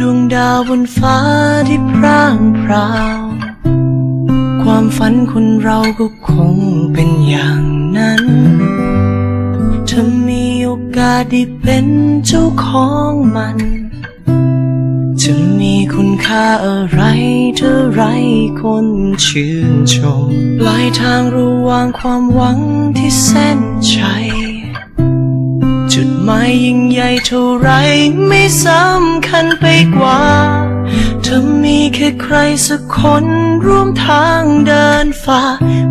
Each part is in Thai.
ดวงดาวบนฟ้าที่พร่างพราว ความฝันคนเราก็คงเป็นอย่างนั้น ถ้ามีโอกาสได้เป็นเจ้าของมัน จะมีคุณค่าอะไรถ้าไรคนชื่นชมปลายทางระหว่างความหวังที่เส้นชั หมายยิ่งใหญ่เท่าไรไม่สำคัญไปกว่าถ้ามีแค่ใครสักคนร่วมทางเดินฝ่า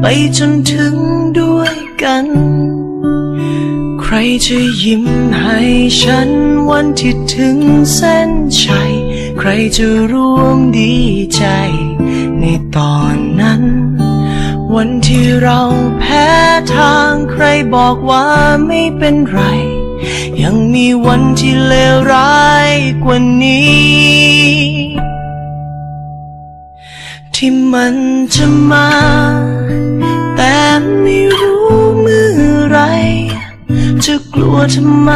ไปจนถึงด้วยกัน ใครจะยิ้มให้ฉันวันที่ถึงเส้นชัย ใครจะร่วมดีใจ ในตอนนั้น วันที่เราแพ้ทางใครบอกว่าไม่เป็นไร ยังมีวันที่เลวร้ายกว่านี้ ที่มันจะมา แต่ไม่รู้เมื่อไร จะกลัวทำไม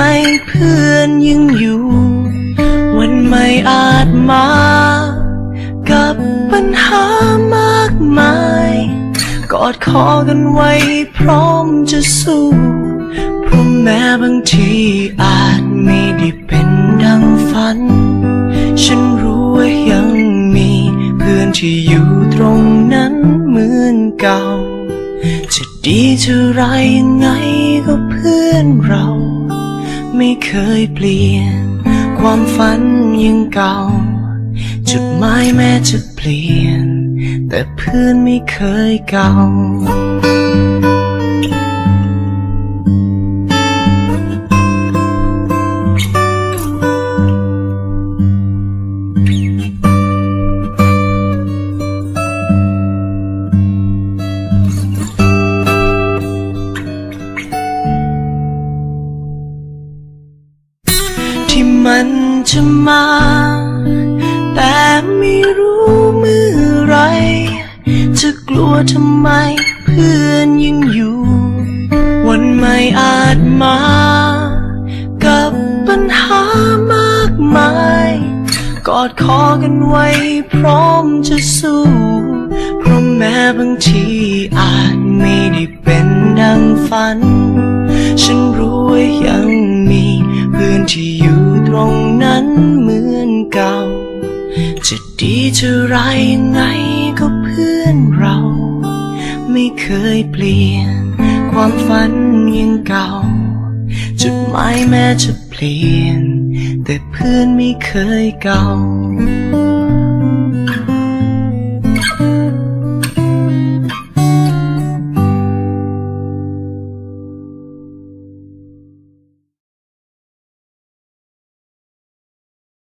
เพื่อนยังอยู่ วันไม่อาจมา กับปัญหามากมาย กอดคอกันไว้พร้อมจะสู้ บางทีอาจไม่ได้เป็นดังฝัน ฉันรู้ว่ายังมีเพื่อนที่อยู่ตรงนั้นเหมือนเก่า จะดีจะร้ายยังไงก็เพื่อนเรา ไม่เคยเปลี่ยน ความฝันยังเก่า จุดหมายแม้จะเปลี่ยน แต่เพื่อนไม่เคยเก่า มันจะมา แต่ไม่รู้เมื่อไร จะกลัวทำไมเพื่อนยังอยู่ วันไม่อาจมา กับปัญหามากมาย กอดคอกันไว้พร้อมจะสู้ เพราะแม้บางทีอาจไม่ได้เป็นดังฝัน ฉันรู้ว่ายังมีพื่อนที่ ตรงนั้นเหมือนเก่า จะดีจะร้ายยังไงก็เพื่อนเรา ไม่เคยเปลี่ยน ความฝันยังเก่า จุดหมายแม้จะเปลี่ยน แต่เพื่อนไม่เคยเก่า